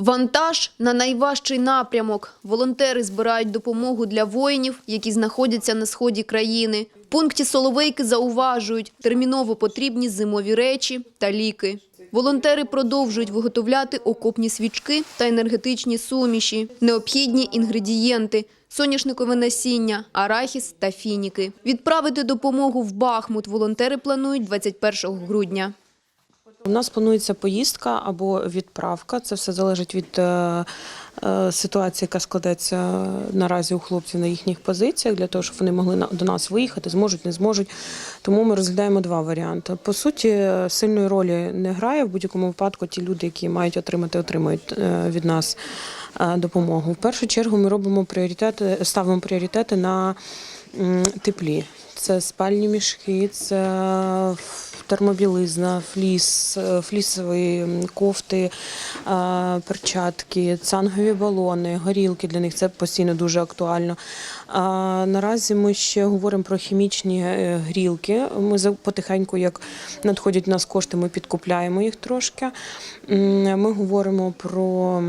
Вантаж на найважчий напрямок. Волонтери збирають допомогу для воїнів, які знаходяться на сході країни. В пункті Соловейки зауважують, терміново потрібні зимові речі та ліки. Волонтери продовжують виготовляти окопні свічки та енергетичні суміші, необхідні інгредієнти – соняшникове насіння, арахіс та фініки. Відправити допомогу в Бахмут волонтери планують 21 грудня. У нас планується поїздка або відправка. Це все залежить від е, е, ситуації, яка складеться наразі у хлопців на їхніх позиціях, для того, щоб вони могли до нас виїхати, зможуть, не зможуть. Тому ми розглядаємо два варіанти. По суті, сильної ролі не грає. В будь-якому випадку ті люди, які мають отримати, отримають е, від нас е, допомогу. В першу чергу ми робимо пріоритети, ставимо пріоритети на теплі. Це спальні мішки, це термобілизна, фліс, е, флісові кофти, е, перчатки, цангові балони, горілки для них це постійно дуже актуально. А наразі ми ще говоримо про хімічні е, грілки. Ми потихеньку, як надходять у нас кошти, ми підкупляємо їх трошки. Ми говоримо про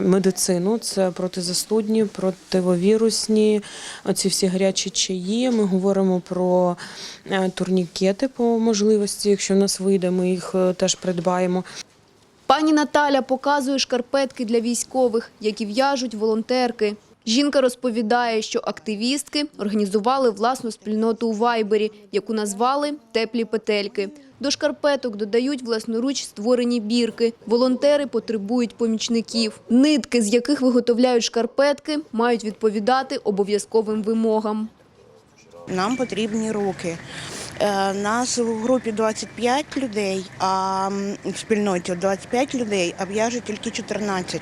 медицину, це протизастудні, противовірусні, оці всі гарячі чаї. Ми говоримо про турнікети по можливості. Якщо в нас вийде, ми їх е, теж придбаємо. Пані Наталя показує шкарпетки для військових, які в'яжуть волонтерки. Жінка розповідає, що активістки організували власну спільноту у Вайбері, яку назвали «Теплі петельки». До шкарпеток додають власноруч створені бірки. Волонтери потребують помічників. Нитки, з яких виготовляють шкарпетки, мають відповідати обов'язковим вимогам. Нам потрібні руки. Е, Нас в групі 25 людей, а в спільноті 25 людей, а в'яже тільки 14.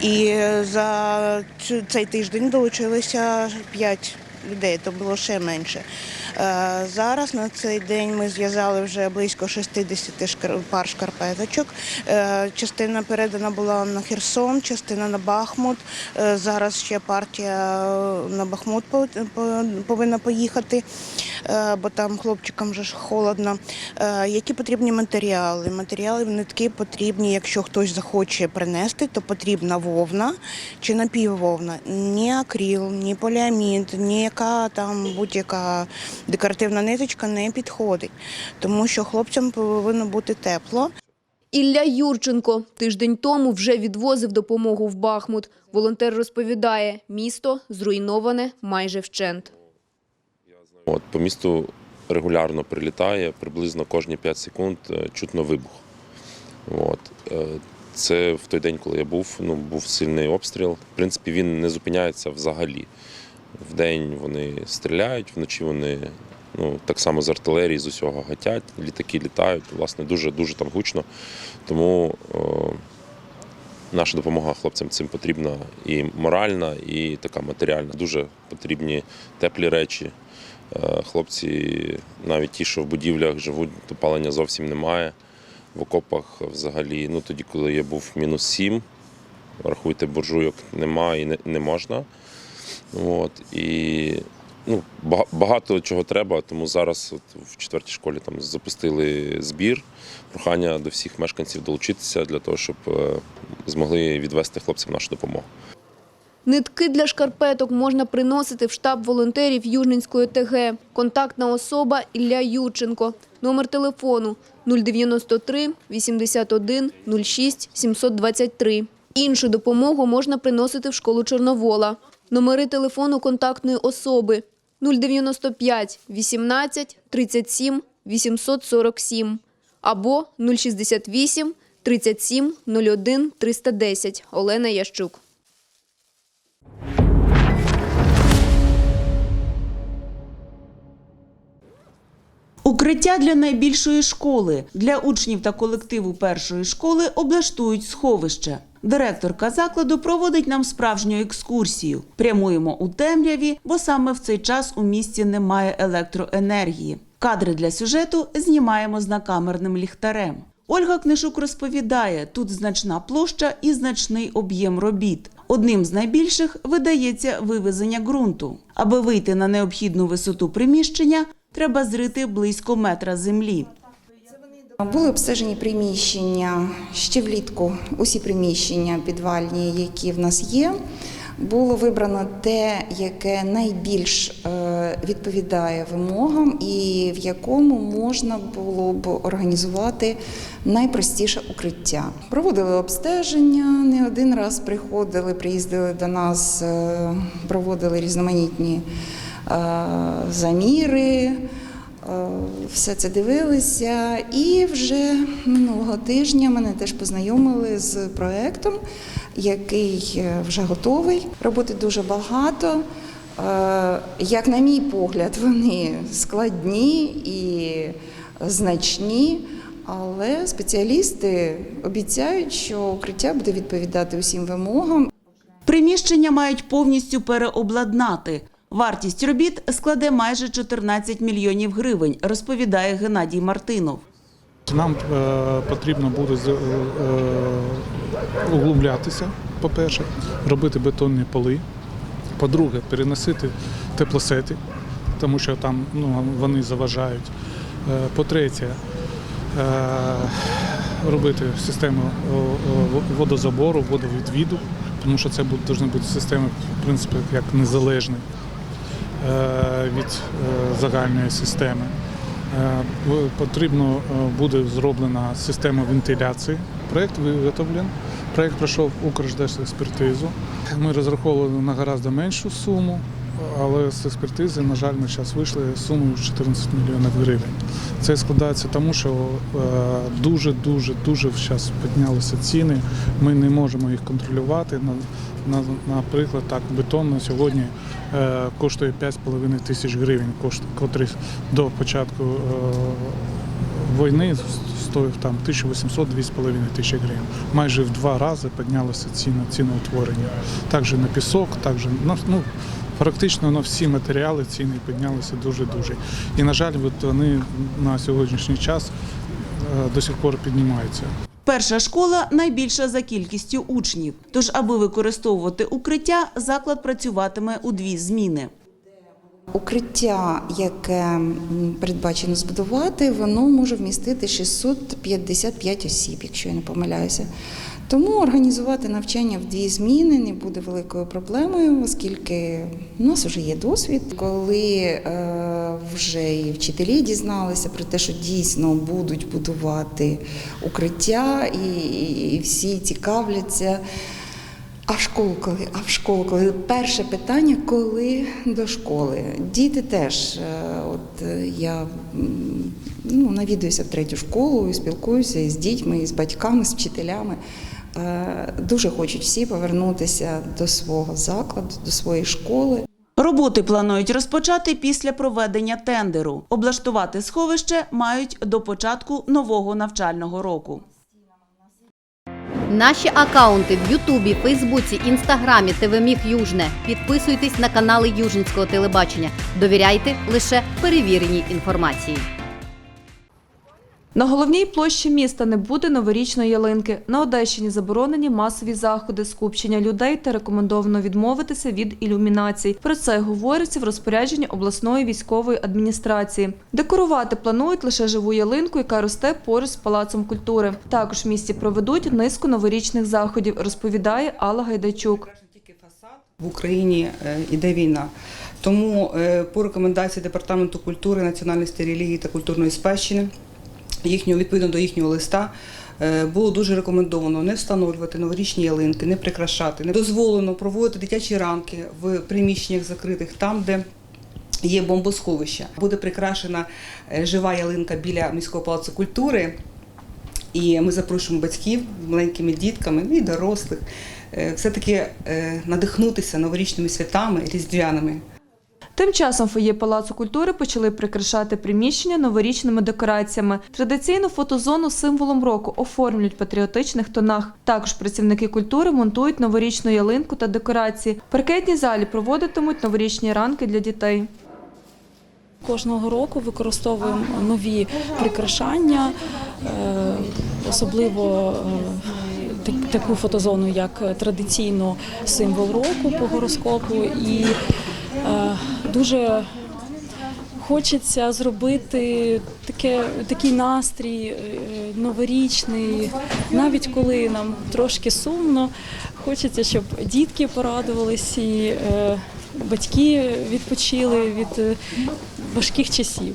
І за цей тиждень долучилося 5 людей, то було ще менше. Е, Зараз на цей день ми зв'язали вже близько 60 шкар- пар шкарпеточок. Е, Частина передана була на Херсон, частина на Бахмут. Е, Зараз ще партія на Бахмут по- по- повинна поїхати, бо там хлопчикам вже холодно. Які потрібні матеріали? Матеріали нитки потрібні, якщо хтось захоче принести, то потрібна вовна чи напіввовна. Ні акрил, ні поліамід, ніяка там будь-яка декоративна ниточка не підходить, тому що хлопцям повинно бути тепло. Ілля Юрченко тиждень тому вже відвозив допомогу в Бахмут. Волонтер розповідає, місто зруйноване майже вщент. От, по місту регулярно прилітає, приблизно кожні 5 секунд е, чутно вибух. От. е, Це в той день, коли я був, ну, був сильний обстріл. В принципі, він не зупиняється взагалі. Вдень вони стріляють, вночі вони ну, так само з артилерії, з усього гатять, літаки літають. Власне, дуже дуже там гучно. Тому е, наша допомога хлопцям цим потрібна і моральна, і така матеріальна. Дуже потрібні теплі речі. Е, Хлопці, навіть ті, що в будівлях живуть, опалення зовсім немає. В окопах взагалі, ну тоді, коли я був мінус 7, рахуйте, буржуйок немає і не, не можна. От, і ну, багато чого треба, тому зараз от в четвертій школі там запустили збір. Прохання до всіх мешканців долучитися для того, щоб е, змогли відвести хлопцям нашу допомогу. Нитки для шкарпеток можна приносити в штаб волонтерів Южненської ТГ. Контактна особа Ілля Юрченко. Номер телефону 093 81 06 723. Іншу допомогу можна приносити в школу Чорновола. Номери телефону контактної особи 095 18 37 847 або 068 37 01 310. Олена Ящук. Укриття для найбільшої школи для учнів та колективу першої школи облаштують сховище. Директорка закладу проводить нам справжню екскурсію. Прямуємо у темряві, бо саме в цей час у місті немає електроенергії. Кадри для сюжету знімаємо з накамерним ліхтарем. Ольга Книшук розповідає, тут значна площа і значний об'єм робіт. Одним з найбільших видається вивезення ґрунту. Аби вийти на необхідну висоту приміщення, треба зрити близько метра землі. Були обстежені приміщення ще влітку, усі приміщення підвальні, які в нас є. Було вибрано те, яке найбільш е, відповідає вимогам, і в якому можна було б організувати найпростіше укриття. Проводили обстеження, не один раз приходили, приїздили до нас, е, проводили різноманітні е, заміри. Все це дивилися, і вже минулого тижня мене теж познайомили з проектом, який е, вже готовий. Роботи дуже багато. Е, Як на мій погляд, вони складні і значні, але спеціалісти обіцяють, що укриття буде відповідати усім вимогам Приміщення мають повністю переобладнати. Вартість робіт складе майже 14 мільйонів гривень, розповідає Геннадій Мартинов. Нам е, потрібно буде е, углублятися, по-перше, робити бетонні поли. По-друге, переносити теплосети, тому що там ну, вони заважають. Е, По-третє, е, робити систему водозабору, водовідвіду, тому що це буде- бути системи, в принципі, як незалежні е, від е, загальної системи. Е, Потрібно е, буде зроблена система вентиляції. Проєкт виготовлений. Проєкт пройшов Укрждешекспертизу. Ми розраховували на гораздо меншу суму, але з експертизи, на жаль, ми зараз вийшли з сумою 14 мільйонів гривень. Це складається тому, що е, дуже, зараз піднялися ціни. Ми не можемо їх контролювати. На, на, наприклад, так, бетон на сьогодні е, коштує 5,5 тисяч гривень, кошт, котрий до початку е, війни стоїв там 1800-2,5 тисячі гривень. Майже в два рази піднялося ціна, ціноутворення. Також на пісок, також ну, практично на всі матеріали ціни піднялися дуже-дуже. І, на жаль, от вони на сьогоднішній час е, до сих пор піднімаються. Перша школа найбільша за кількістю учнів. Тож, аби використовувати укриття, заклад працюватиме у дві зміни. Укриття, яке передбачено збудувати, воно може вмістити 655 осіб, якщо я не помиляюся. Тому організувати навчання в дві зміни не буде великою проблемою, оскільки у нас вже є досвід. Коли е, вже і вчителі дізналися про те, що дійсно будуть будувати укриття, і, всі цікавляться. А в школу коли? А в школу коли? Перше питання, коли до школи. Діти теж. е, От я ну, навідуюся в третю школу і спілкуюся із дітьми, і з батьками, з вчителями. Е, Дуже хочуть всі повернутися до свого закладу, до своєї школи. Роботи планують розпочати після проведення тендеру. Облаштувати сховище мають до початку нового навчального року. Наші акаунти в Ютубі, Фейсбуці, Інстаграмі, ТВ Міг Южне. Підписуйтесь на канали Южницького телебачення. Довіряйте лише перевіреній інформації. На головній площі міста не буде новорічної ялинки. На Одещині заборонені масові заходи, скупчення людей та рекомендовано відмовитися від ілюмінацій. Про це говориться в розпорядженні обласної військової адміністрації. Декорувати планують лише живу ялинку, яка росте поруч з палацом культури. Також в місті проведуть низку новорічних заходів, розповідає Алла Гайдачук. В Україні е, іде війна. Тому е, по рекомендації Департаменту культури, національності, релігії та культурної спадщини, їхнього відповідно до їхнього листа. е, Було дуже рекомендовано не встановлювати новорічні ялинки, не прикрашати. Не дозволено проводити дитячі ранки в приміщеннях закритих там, де є бомбосховища. Буде прикрашена е, жива ялинка біля міського палацу культури. І ми запрошуємо батьків з маленькими дітками і дорослих е, все-таки надихнутися новорічними святами різдвяними. Тим часом фоє Палацу культури почали прикрашати приміщення новорічними декораціями. Традиційну фотозону символом року оформлюють в патріотичних тонах. Також працівники культури монтують новорічну ялинку та декорації. В паркетній залі проводитимуть новорічні ранки для дітей. Кожного року використовуємо нові прикрашання, е, особливо е, таку фотозону, як традиційно символ року по гороскопу. І е, дуже хочеться зробити таке, такий настрій е, новорічний, навіть коли нам трошки сумно. Хочеться, щоб дітки порадувалися і е, батьки відпочили від е, важких часів.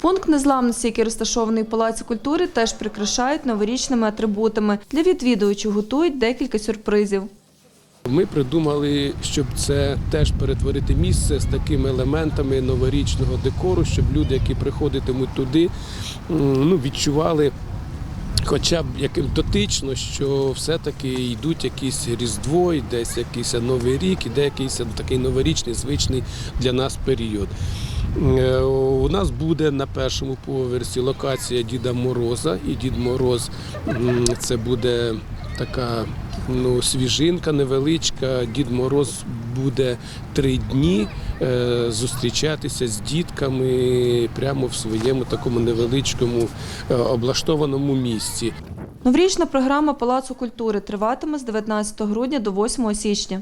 Пункт незламності, який розташований у Палаці культури, теж прикрашають новорічними атрибутами. Для відвідувачів готують декілька сюрпризів. Ми придумали, щоб це теж перетворити місце з такими елементами новорічного декору, щоб люди, які приходитимуть туди, ну, відчували. Хоча б яким дотично, що все-таки йдуть якісь Різдво, десь якийсь Новий рік, іде якийсь такий новорічний, звичний для нас період. Е, У нас буде на першому поверсі локація Діда Мороза, і Дід Мороз це буде така ну, свіжинка невеличка. Дід Мороз буде три дні е, зустрічатися з дітками прямо в своєму такому невеличкому е, облаштованому місці. Новорічна програма Палацу культури триватиме з 19 грудня до 8 січня.